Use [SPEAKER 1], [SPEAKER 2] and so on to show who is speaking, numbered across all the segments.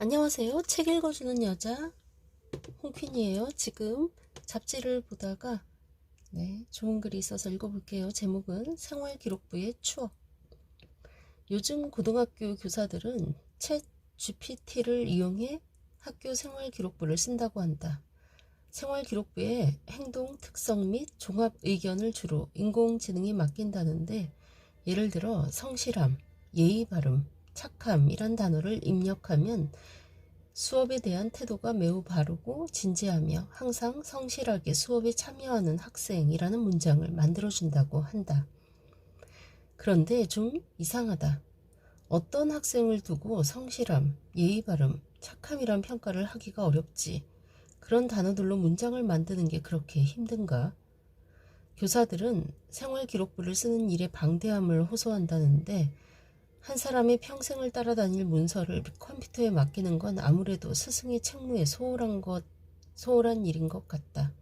[SPEAKER 1] 안녕하세요. 책 읽어주는 여자 홍퀸이에요. 지금 잡지를 보다가 네, 좋은 글이 있어서 읽어볼게요. 제목은 생활기록부의 추억. 요즘 고등학교 교사들은 챗 GPT를 이용해 학교 생활기록부를 쓴다고 한다. 생활기록부에 행동 특성 및 종합 의견을 주로 인공지능이 맡긴다는데 예를 들어 성실함, 예의 바름, 착함이란 단어를 입력하면 수업에 대한 태도가 매우 바르고 진지하며 항상 성실하게 수업에 참여하는 학생이라는 문장을 만들어준다고 한다. 그런데 좀 이상하다. 어떤 학생을 두고 성실함, 예의 바름, 착함이란 평가를 하기가 어렵지. 그런 단어들로 문장을 만드는 게 그렇게 힘든가? 교사들은 생활 기록부를 쓰는 일에 방대함을 호소한다는데 한 사람의 평생을 따라다닐 문서를 컴퓨터에 맡기는 건 아무래도 스승의 책무에 소홀한 것, 소홀한 일인 것 같다.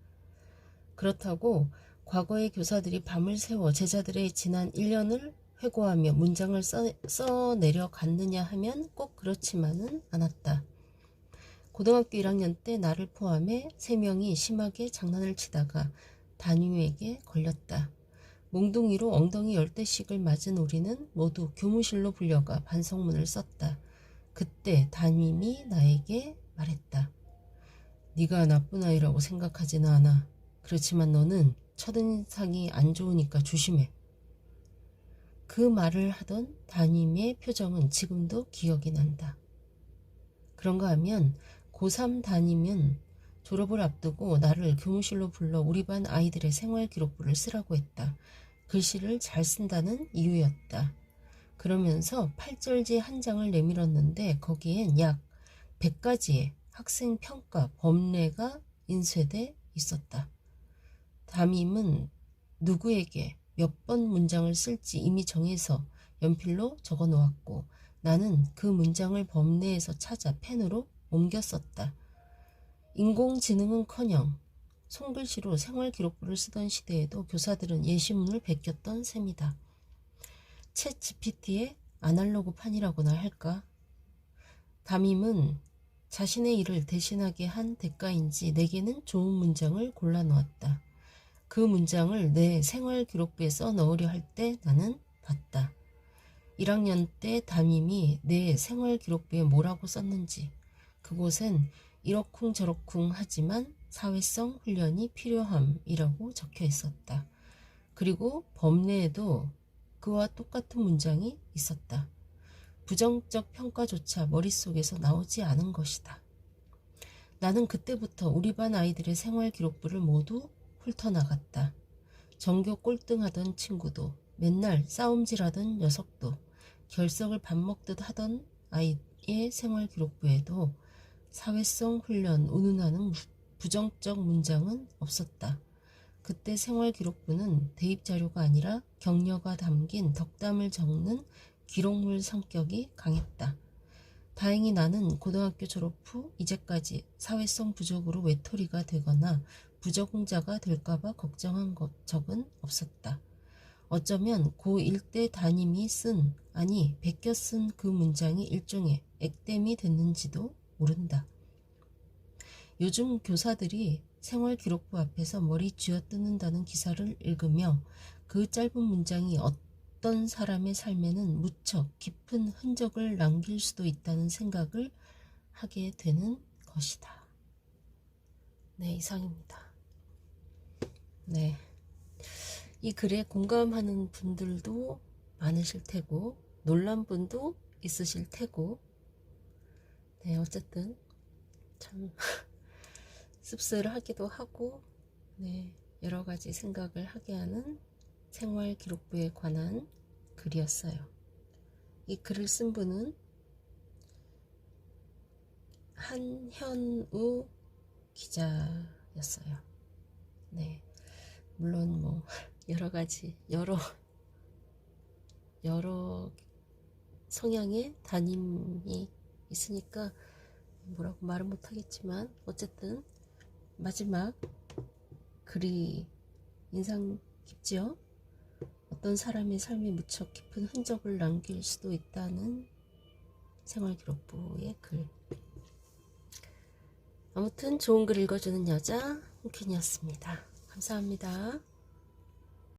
[SPEAKER 1] 그렇다고 과거의 교사들이 밤을 새워 제자들의 지난 1년을 회고하며 문장을 써, 써내려 갔느냐 하면 꼭 그렇지만은 않았다. 고등학교 1학년 때 나를 포함해 3명이 심하게 장난을 치다가 담임에게 걸렸다. 몽둥이로 엉덩이 열대씩을 맞은 우리는 모두 교무실로 불려가 반성문을 썼다. 그때 담임이 나에게 말했다. 네가 나쁜 아이라고 생각하지는 않아. 그렇지만 너는 첫인상이 안 좋으니까 조심해. 그 말을 하던 담임의 표정은 지금도 기억이 난다. 그런가 하면 고3 담임은 졸업을 앞두고 나를 교무실로 불러 우리 반 아이들의 생활 기록부를 쓰라고 했다. 글씨를 잘 쓴다는 이유였다. 그러면서 팔절지 한 장을 내밀었는데 거기엔 약 100가지의 학생 평가 범례가 인쇄돼 있었다. 담임은 누구에게 몇 번 문장을 쓸지 이미 정해서 연필로 적어 놓았고 나는 그 문장을 범례에서 찾아 펜으로 옮겨 썼다. 인공지능은커녕 손글씨로 생활기록부를 쓰던 시대에도 교사들은 예시문을 베꼈던 셈이다. 챗 GPT의 아날로그판이라고나 할까? 담임은 자신의 일을 대신하게 한 대가인지 내게는 좋은 문장을 골라 놓았다. 그 문장을 내 생활기록부에 써 넣으려 할 때 나는 봤다. 1학년 때 담임이 내 생활기록부에 뭐라고 썼는지 그곳엔 이러쿵저러쿵 하지만 사회성 훈련이 필요함이라고 적혀 있었다. 그리고 법내에도 그와 똑같은 문장이 있었다. 부정적 평가조차 머릿속에서 나오지 않은 것이다. 나는 그때부터 우리 반 아이들의 생활 기록부를 모두 훑어나갔다. 전교 꼴등하던 친구도 맨날 싸움질하던 녀석도 결석을 밥 먹듯 하던 아이의 생활 기록부에도 사회성 훈련 운운하는 부정적 문장은 없었다. 그때 생활기록부는 대입 자료가 아니라 격려가 담긴 덕담을 적는 기록물 성격이 강했다. 다행히 나는 고등학교 졸업 후 이제까지 사회성 부족으로 외톨이가 되거나 부적응자가 될까봐 걱정한 것 적은 없었다. 어쩌면 고1 때 담임이 쓴, 아니, 베껴 쓴 그 문장이 일종의 액땜이 됐는지도 모른다. 요즘 교사들이 생활기록부 앞에서 머리 쥐어뜯는다는 기사를 읽으며 그 짧은 문장이 어떤 사람의 삶에는 무척 깊은 흔적을 남길 수도 있다는 생각을 하게 되는 것이다. 네, 이상입니다. 네. 이 글에 공감하는 분들도 많으실 테고, 놀란 분도 있으실 테고, 네, 어쨌든, 참. 씁쓸하기도 하고 네, 여러 가지 생각을 하게 하는 생활 기록부에 관한 글이었어요. 이 글을 쓴 분은 한현우 기자였어요. 네. 물론 뭐 여러 가지 여러 여러 성향의 담임이 있으니까 뭐라고 말은 못하겠지만 어쨌든 마지막 글이 인상 깊지요? 어떤 사람의 삶에 무척 깊은 흔적을 남길 수도 있다는 생활기록부의 글. 아무튼 좋은 글 읽어주는 여자 홍퀸이었습니다. 감사합니다.